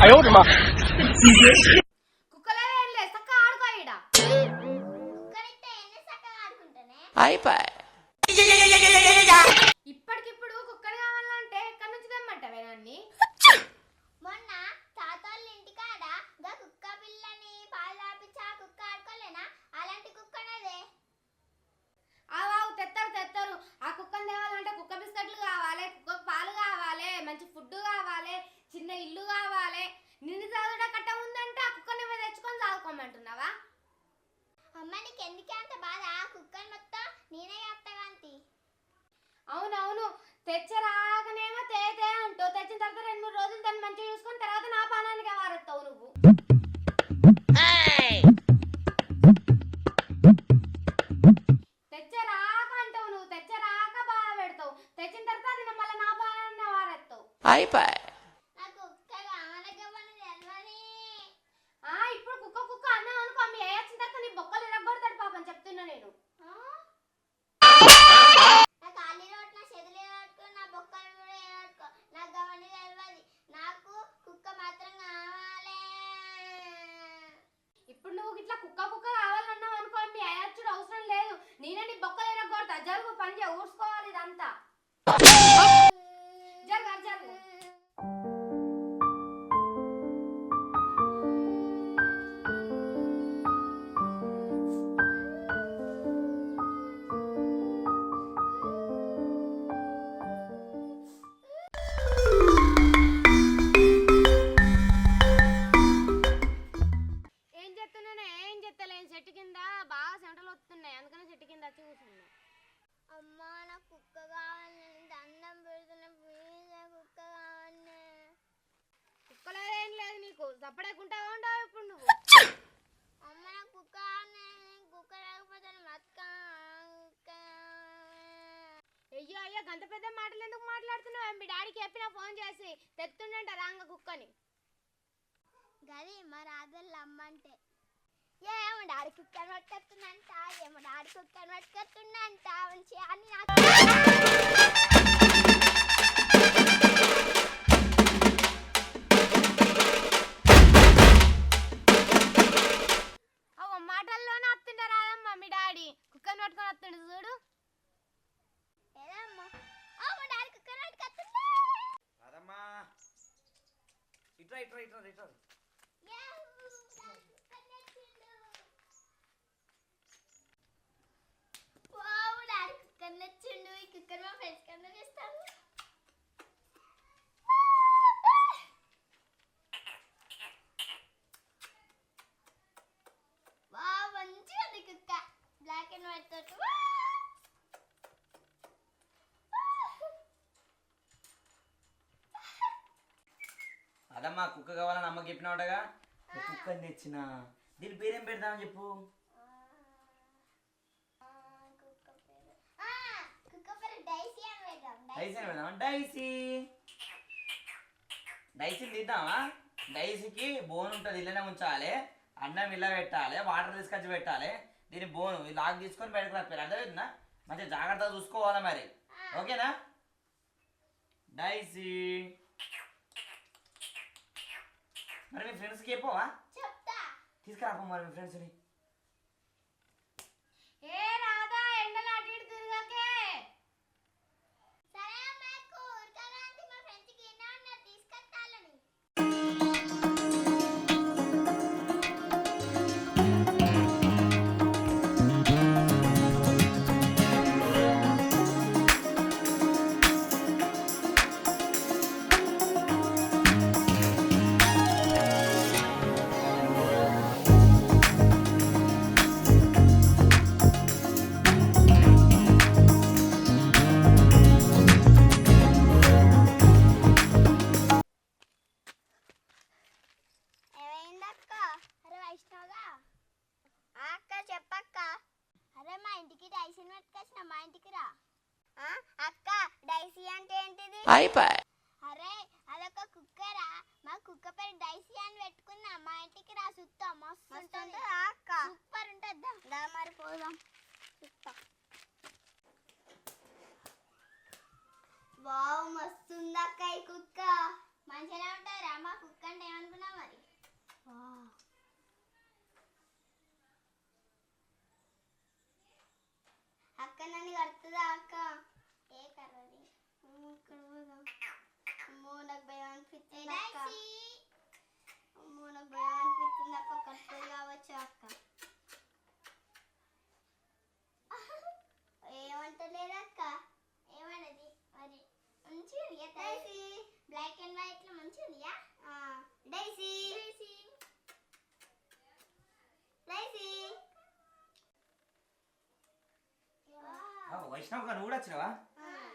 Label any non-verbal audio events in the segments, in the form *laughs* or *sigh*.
哎呦我的妈！你别。అవునవును. తెచ్చరాకనేమో తేతే అంటావు తెచ్చిన తర్వాత రెండు మూడు రోజులు దాన్ని మంచిగా చూసుకొని తర్వాత నా పానానికి వారెత్తావు నువ్వు. తెచ్చరాక అంటావు నువ్వు తెచ్చరాక బాధ పెడతావు. తెచ్చిన తర్వాత అది మళ్ళీ నా పానాన్ని వారెత్తావు. నా నీకు చప్పడేకుంటావా ఉండవు ఇప్పుడు నువ్వు. అమ్మ నా కుక్క కుక్క మత్క అయ్యో అయ్యో గంత పెద్ద మాటలు ఎందుకు మాట్లాడుతున్నావు? మీ డాడీకి చెప్పిన ఫోన్ చేసి తెత్తుండంట రాంగ కుక్కని. గది మా రాజల్ల అమ్మంటే. ఏమో డాడీ కుక్కని పట్టుకొస్తుందంట ఏమో డాడీ కుక్కని పట్టుకొస్తుందంట మంచి అని నాకు ఇట్రా ఇట్రా ఇట్రా ఇట్రా అదమ్మా కుక్క కావాలని అమ్మకి చెప్పినావుటగా? కుక్కని తెచ్చిన. దీని పేరేం పెడదామని చెప్పు? డైసీ అని పెడదామా? డైసీ. డైసీని తీద్దామా? డైసీకి బోన్ ఉంటుంది ఇల్లనే ఉంచాలి. అన్నం ఇల్ల పెట్టాలి వాటర్ తీసుకొచ్చి పెట్టాలి. దీని బోను లాక్ తీసుకొని బయటకు రాకపోయారు అర్థమవుతుందా మంచిగా జాగ్రత్తగా చూసుకోవాలా మరి. ఓకేనా? డైసీ. మరి మీ ఫ్రెండ్స్కి చెప్పవా? చెప్తా. తీసుకురాపో మరి మీ ఫ్రెండ్స్ని ఏ రాదా పట్టుకొచ్చిన మా ఇంటికి రా. ఆ, అక్క డైసీ అంటే ఏంటిది? అరే అదొక కుక్కరా. మా కుక్క పేరు డైసీ అని పెట్టుకున్నా. మా ఇంటికి రా సుత్తా. మస్తు ఉంటుంది. అక్క? సూపర్ ఉంటుంది మరి పోదాం సుత్తా వావ్ మస్తుంది అక్క ఈ కుక్క మంచిగా ఉంటారా మా కుక్క అంటే ఏమనుకున్నావు మరి అక్క నన్ను కడుతుందా అక్క ఏ కర్రది? ఇక్కడ పోదాం. అమ్మో నాకు భయం అనిపిస్తుంది అక్క. అమ్మో నాకు భయం అనిపిస్తుంది అక్క. కడుతుంది కావచ్చు అక్క. *laughs* ఏమంటలేదు అక్క. ఏమన్నది? మరి మంచిగా బ్లాక్ అండ్ వైట్లో మంచిగా డైసీ డైసీ డైసీ గారు నువ్వు కూడా వచ్చినావా?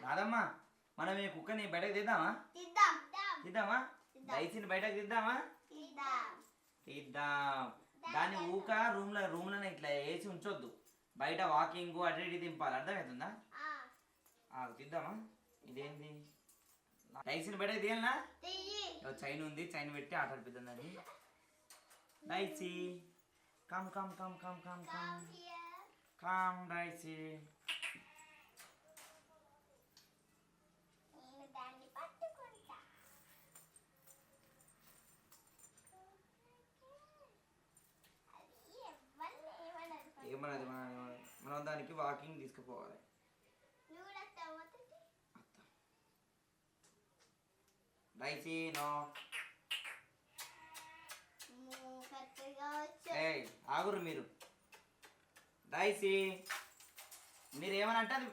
రాదమ్మా మనం ఈ కుక్కని బయటకు తీద్దామా? తీద్దాం. తీద్దామా? డైసీని బయటకు తీద్దామా? తీద్దాం. దాన్ని ఊక రూమ్లో రూమ్లోనే ఇట్లా వేసి ఉంచొద్దు. బయట వాకింగ్ అటు ఇటు దింపాలి. అర్థమవుతుందా? తీద్దామా? ఇదేంది? డైసీని బయటకు తీయాలనా? చైన్ ఉంది చైన్ పెట్టి ఆట ఆడిపిద్దాం దాన్ని. Daisy come come come come come come. Come Daisy మనది మనది మనం దానికి వాకింగ్ తీసుకుపోవాలి. ఆగురు మీరు డైసి మీరు. ఏమని అంటారు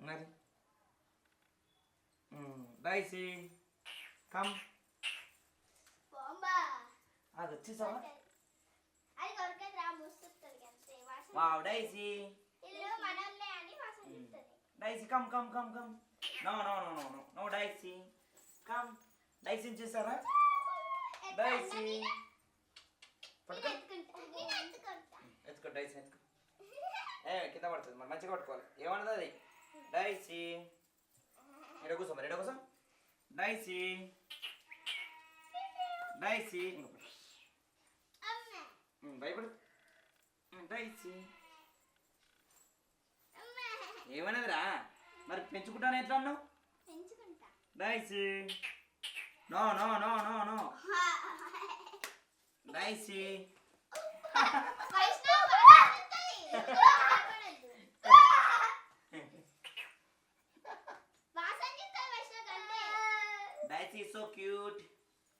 మరి. డైసి కమ్ అది వచ్చేసావా వావ్ ఇస్తుంది Daisy come come come come no no no no no no Daisy come Daisy చూసారా? డైసీ పట్టుకో. ఎత్తుకో డైసీ ఎత్తుకో. *laughs* ఏ కింద పడుతుంది. మరి మంచిగా పట్టుకోవాలి. ఏమన్నది? అది డైసీ ఎడ కూర్చో మరి ఎడ కూర్చో. డైసీ డైసీ రా ఇచ్చి ఏమన్నదిరా? మరి పెంచుకుంటాను ఎట్లా అన్నావు? Daisy no no no no no. Daisy Daisy *laughs* so cute.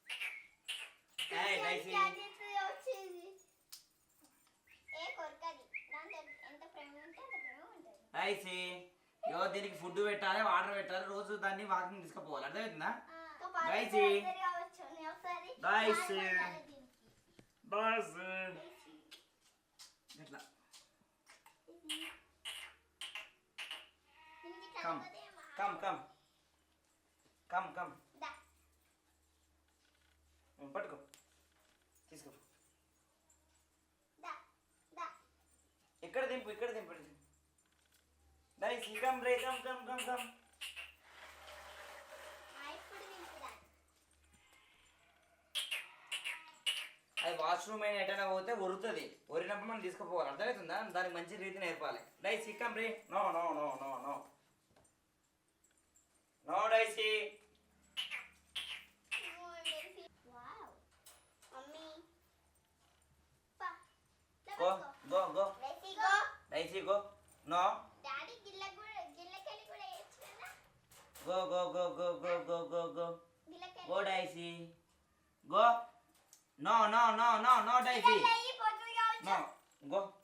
*laughs* Daisy food పెట్టాలి వాటర్ పెట్టాలి రోజు దాన్ని వాకింగ్ తీసుకుపోవాలి. అర్థమవుతుందా డైసీ. డైసీ. డైసీ ఇట్లా. Come come come come come um, పట్టుకో. తీసుకో. ఇక్కడ దింపు ఇక్కడ దింపు. కమ్ రే కమ్ కమ్ కమ్ కమ్ అది వాష్రూమ్ అయినా ఎటైనా పోతే ఒరుతుంది. ఒరినప్పుడు మనం తీసుకుపోవాలి. అర్థమవుతుందా? దానికి మంచి రీతి నేర్పాలి. డైసీ కమ్ రే. No no no no no. No Daisy go go go. Daisy go. No. Go, go, go, go, go, go, go, go. Go, Daisy. Go. No, no, no, no, no, Daisy. No, go.